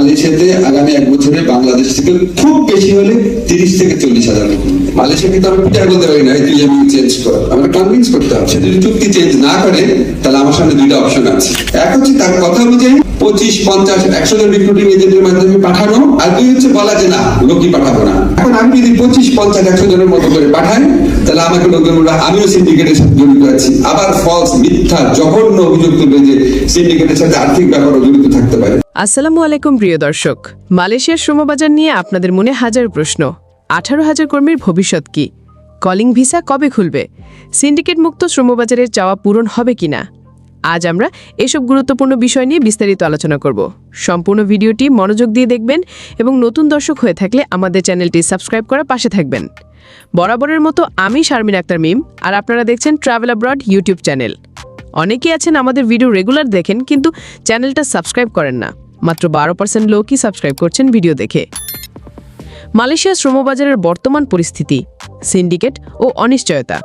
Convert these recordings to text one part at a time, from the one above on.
মালয়েশিয়াতে আগামী এক বছরে বাংলাদেশ থেকে খুব বেশি হলে তিরিশ থেকে চল্লিশ হাজার লোক বলতে পারি না আমি চেঞ্জ কনভিন্স করতে হবে। যদি চুক্তি চেঞ্জ না করে, তাহলে আমার সামনে দুইটা অপশন আছে। এক হচ্ছে তার কথা অনুযায়ী পঁচিশ, পঞ্চাশ, একশো জন রিক্রুটিং এজেন্টের মাধ্যমে পাঠানো, আর দুই হচ্ছে বলা যে না লোকই পাঠাবো না। এখন আমি যদি পঁচিশ, পঞ্চাশ, একশো জনের মতো করে পাঠাই, তাহলে আমাকে বলবে আমিও সিন্ডিকেটের সাথে জড়িত আছি। আবার ফলস মিথ্যা, জঘন্য অভিযোগ তুলবে যে সিন্ডিকেটের সাথে আর্থিক ব্যাপারও জড়িত থাকতে পারে। আসসালামু আলাইকুম, প্রিয় দর্শক। মালয়েশিয়ার শ্রমবাজার নিয়ে আপনাদের মনে হাজার প্রশ্ন। আঠারো হাজার কর্মীর ভবিষ্যৎ কি? কলিং ভিসা কবে খুলবে? সিন্ডিকেট মুক্ত শ্রমবাজারের চাওয়া পূরণ হবে কিনা? আজ আমরা এসব গুরুত্বপূর্ণ বিষয় নিয়ে বিস্তারিত আলোচনা করব। সম্পূর্ণ ভিডিওটি মনোযোগ দিয়ে দেখবেন এবং নতুন দর্শক হয়ে থাকলে আমাদের চ্যানেলটি সাবস্ক্রাইব করার পাশে থাকবেন। বরাবরের মতো আমি শারমিন আক্তার মিম, আর আপনারা দেখছেন ট্রাভেল অ্যাব্রড ইউটিউব চ্যানেল। অনেকেই আছেন আমাদের ভিডিও রেগুলার দেখেন, কিন্তু চ্যানেলটা সাবস্ক্রাইব করেন না। মাত্র বারো পার্সেন্ট লোকই সাবস্ক্রাইব করছেন ভিডিও দেখে। মালয়েশিয়ার শ্রমবাজারের বর্তমান পরিস্থিতি সিন্ডিকেট ও অনিশ্চয়তা।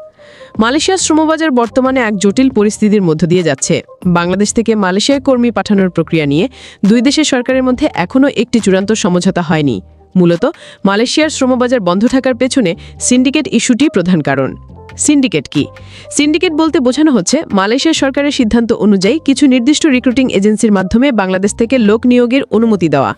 মালয়েশিয়ার শ্রমবাজার বর্তমানে এক জটিল পরিস্থিতির মধ্য দিয়ে যাচ্ছে। বাংলাদেশ থেকে মালয়েশিয়ায় কর্মী পাঠানোর প্রক্রিয়া নিয়ে দুই দেশের সরকারের মধ্যে এখনও একটি চূড়ান্ত সমঝোতা হয়নি। মূলত, মালয়েশিয়ার শ্রমবাজার বন্ধ থাকার পেছনে সিন্ডিকেট ইস্যুটি প্রধান কারণ। সিন্ডিকেট কি? সিন্ডিকেট বলতে বোঝানো হচ্ছে, মালয়েশিয়া সরকারের সিদ্ধান্ত অনুযায়ী কিছু নির্দিষ্ট রিক্রুটিং এজেন্সির মাধ্যমে বাংলাদেশ থেকে লোক নিয়োগের অনুমতি দেওয়া।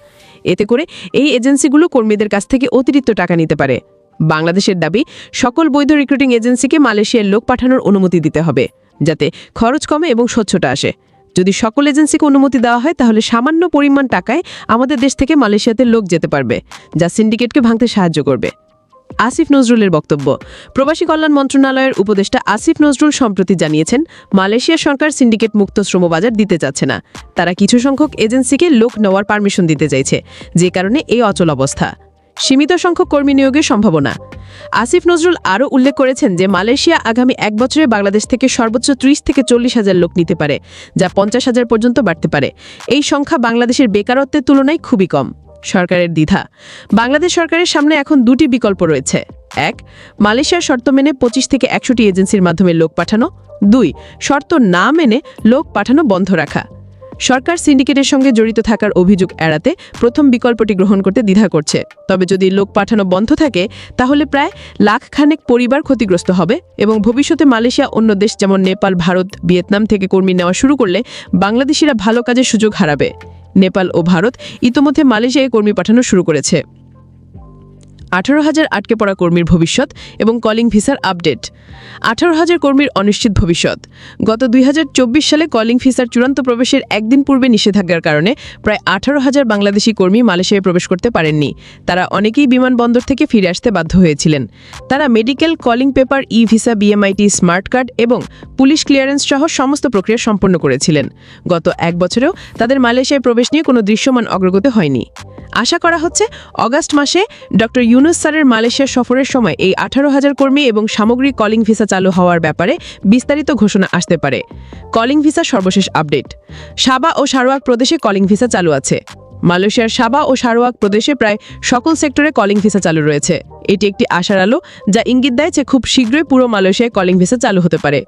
এতে করে এই এজেন্সিগুলো কর্মীদের কাছ থেকে অতিরিক্ত টাকা নিতে পারে। বাংলাদেশের দাবি, সকল বৈধ রিক্রুটিং এজেন্সিকে মালয়েশিয়ার লোক পাঠানোর অনুমতি দিতে হবে, যাতে খরচ কমে এবং স্বচ্ছটা আসে। যদি সকল এজেন্সিকে অনুমতি দেওয়া হয়, তাহলে সামান্য পরিমাণ টাকায় আমাদের দেশ থেকে মালয়েশিয়াতে লোক যেতে পারবে, যা সিন্ডিকেটকে ভাঙতে সাহায্য করবে। আসিফ নজরুলের বক্তব্য। প্রবাসী কল্যাণ মন্ত্রণালয়ের উপদেষ্টা আসিফ নজরুল সম্প্রতি জানিয়েছেন, মালয়েশিয়া সরকার সিন্ডিকেট মুক্ত শ্রমবাজার দিতে চাচ্ছে না। তারা কিছু সংখ্যক এজেন্সিকে লোক নেওয়ার পারমিশন দিতে চাইছে, যে কারণে এই অচল অবস্থা। সীমিত সংখ্যক কর্মী নিয়োগের সম্ভাবনা। আসিফ নজরুল আরও উল্লেখ করেছেন যে, মালয়েশিয়া আগামী এক বছরে বাংলাদেশ থেকে সর্বোচ্চ ত্রিশ থেকে চল্লিশ হাজার লোক নিতে পারে, যা পঞ্চাশ হাজার পর্যন্ত বাড়তে পারে। এই সংখ্যা বাংলাদেশের বেকারত্বের তুলনায় খুবই কম। সরকারের দ্বিধা। বাংলাদেশ সরকারের সামনে এখন দুটি বিকল্প রয়েছে। এক, মালয়েশিয়ার শর্ত মেনে পঁচিশ থেকে একশোটি এজেন্সির মাধ্যমে লোক পাঠানো। দুই, শর্ত না মেনে লোক পাঠানো বন্ধ রাখা। সরকার সিন্ডিকেটের সঙ্গে জড়িত থাকার অভিযোগ এড়াতে প্রথম বিকল্পটি গ্রহণ করতে দ্বিধা করছে। তবে যদি লোক পাঠানো বন্ধ থাকে, তাহলে প্রায় লাখ খানেক পরিবার ক্ষতিগ্রস্ত হবে এবং ভবিষ্যতে মালয়েশিয়া অন্য দেশ যেমন নেপাল, ভারত, ভিয়েতনাম থেকে কর্মী নেওয়া শুরু করলে বাংলাদেশিরা ভালো কাজের সুযোগ হারাবে। নেপাল ও ভারত ইতোমধ্যে মালয়েশিয়ায় কর্মী পাঠানো শুরু করেছে। আঠারো হাজার আটকে পড়া কর্মীর ভবিষ্যৎ এবং কলিং ভিসার আপডেট আঠারো হাজার কর্মীর অনিশ্চিত ভবিষ্যৎ। গত দুই হাজার চব্বিশ সালে কলিং ভিসার চূড়ান্ত প্রবেশের একদিন পূর্বে নিষেধাজ্ঞার কারণে প্রায় আঠারো হাজার বাংলাদেশি কর্মী মালয়েশিয়ায় প্রবেশ করতে পারেননি। তারা অনেকেই বিমানবন্দর থেকে ফিরে আসতে বাধ্য হয়েছিলেন। তারা medical calling paper e visa BMET smart card এবং পুলিশ ক্লিয়ারেন্স সহ সমস্ত প্রক্রিয়া সম্পন্ন করেছিলেন। গত এক বছরেও তাদের মালয়েশিয়ায় প্রবেশ নিয়ে কোনো দৃশ্যমান অগ্রগতি হয়নি। আশা করা হচ্ছে অগাস্ট মাসে ডক্টর ইউনুস স্যারের মালয়েশিয়া সফরের সময় এই আঠারো হাজার কর্মী এবং সামগ্রিক কলিং ভিসা চালু হওয়ার ব্যাপারে বিস্তারিত ঘোষণা আসতে পারে। কলিং ভিসা সর্বশেষ আপডেট সাবা ও সারোয়াক প্রদেশে কলিং ভিসা চালু আছে। মালয়েশিয়ার সাবা ও সারোয়াক প্রদেশে প্রায় সকল সেক্টরে কলিং ভিসা চালু রয়েছে। এটি একটি আশার আলো যা ইঙ্গিত দেয় যে খুব শীঘ্রই পুরো মালয়েশিয়ায় কলিং ভিসা চালু হতে পারে।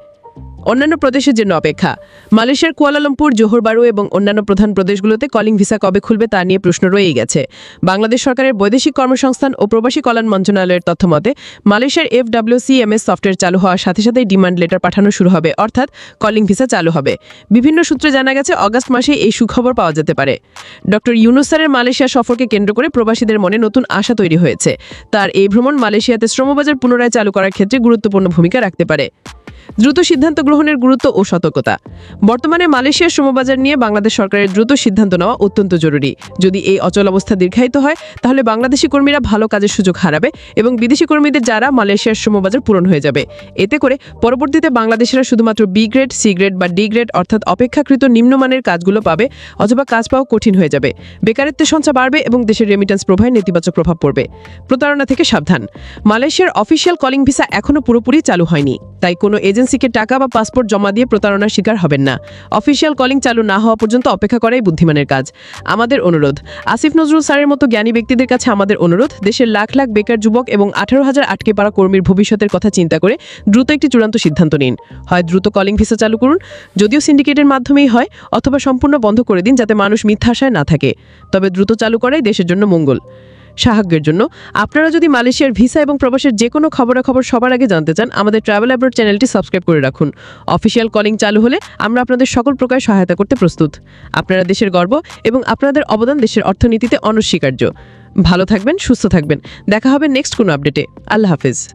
অন্যান্য প্রদেশের জন্য অপেক্ষা। মালয়েশিয়ার কুয়ালালামপুর, জোহরবারু এবং অন্যান্য প্রধান প্রদেশগুলোতে কলিং ভিসা কবে খুলবে তা নিয়ে প্রশ্ন রয়েই গেছে। বাংলাদেশ সরকারের বৈদেশিক কর্মসংস্থান ও প্রবাসী কল্যাণ মন্ত্রণালয়ের তথ্যমতে, মালয়েশিয়ার ডাব্লিউসিএমএস সফটওয়্যার চালু হওয়ার সাথে সাথেই ডিমান্ড লেটার পাঠানো শুরু হবে, অর্থাৎ কলিং ভিসা চালু হবে। বিভিন্ন সূত্রে জানা গেছে, অগাস্ট মাসে এই সুখবর পাওয়া যেতে পারে। ডক্টর ইউনুসারের মালয়েশিয়া সফরকে কেন্দ্র করে প্রবাসীদের মনে নতুন আশা তৈরি হয়েছে। তার এই ভ্রমণ মালয়েশিয়াতে শ্রমবাজার পুনরায় চালু করার ক্ষেত্রে গুরুত্বপূর্ণ ভূমিকা রাখতে পারে। দ্রুত সিদ্ধান্ত গ্রহণের গুরুত্ব ও সতর্কতা। বর্তমানে মালয়েশিয়ার শ্রমবাজার নিয়ে বাংলাদেশ সরকারের দ্রুত সিদ্ধান্ত নেওয়া অত্যন্ত জরুরি। যদি এই অচল অবস্থা দীর্ঘায়িত হয়, তাহলে বাংলাদেশি কর্মীরা ভালো কাজের সুযোগ হারাবে এবং বিদেশি কর্মীদের যারা মালয়েশিয়ার শ্রমবাজার পূরণ হয়ে যাবে। এতে করে পরবর্তীতে বাংলাদেশিরা শুধুমাত্র বি গ্রেড সি গ্রেড বা ডি গ্রেড অর্থাৎ অপেক্ষাকৃত নিম্নমানের কাজগুলো পাবে, অথবা কাজ পাওয়া কঠিন হয়ে যাবে। বেকারত্বের সংখ্যা বাড়বে এবং দেশের রেমিটেন্স প্রবাহে নেতিবাচক প্রভাব পড়বে। প্রতারণা থেকে সাবধান। মালয়েশিয়ার অফিসিয়াল কলিং ভিসা এখনও পুরোপুরি চালু হয়নি, তাই কোনো এজেন্সি এজেন্সিকে টাকা বা পাসপোর্ট জমা দিয়ে প্রতারণার শিকার হবেন না। অফিসিয়াল কলিং চালু না হওয়া পর্যন্ত অপেক্ষা করাই বুদ্ধিমানের কাজ। আমাদের অনুরোধ, আসিফ নজরুল স্যারের মতো জ্ঞানী ব্যক্তিদের কাছে আমাদের অনুরোধ, দেশের লাখ লাখ বেকার যুবক এবং আঠারো হাজার আটকে পারা কর্মীর ভবিষ্যতের কথা চিন্তা করে দ্রুত একটি চূড়ান্ত সিদ্ধান্ত নিন। হয় দ্রুত কলিং ভিসা চালু করুন, যদিও সিন্ডিকেটের মাধ্যমেই হয়, অথবা সম্পূর্ণ বন্ধ করে দিন যাতে মানুষ মিথ্যা আশায় না থাকে। তবে দ্রুত চালু করাই দেশের জন্য মঙ্গল। সাহায্যের জন্য। আপনারা যদি মালয়েশিয়ার ভিসা এবং প্রবাসের যে কোনো খবরাখবর সবার আগে জানতে চান, আমাদের ট্রাভেল অ্যাব্রোড চ্যানেলটি সাবস্ক্রাইব করে রাখুন। অফিসিয়াল কলিং চালু হলে আমরা আপনাদের সকল প্রকার সহায়তা করতে প্রস্তুত। আপনারা দেশের গর্ব এবং আপনাদের অবদান দেশের অর্থনীতিতে অনস্বীকার্য। ভালো থাকবেন, সুস্থ থাকবেন। দেখা হবে নেক্সট কোনো আপডেটে আল্লাহ হাফিজ।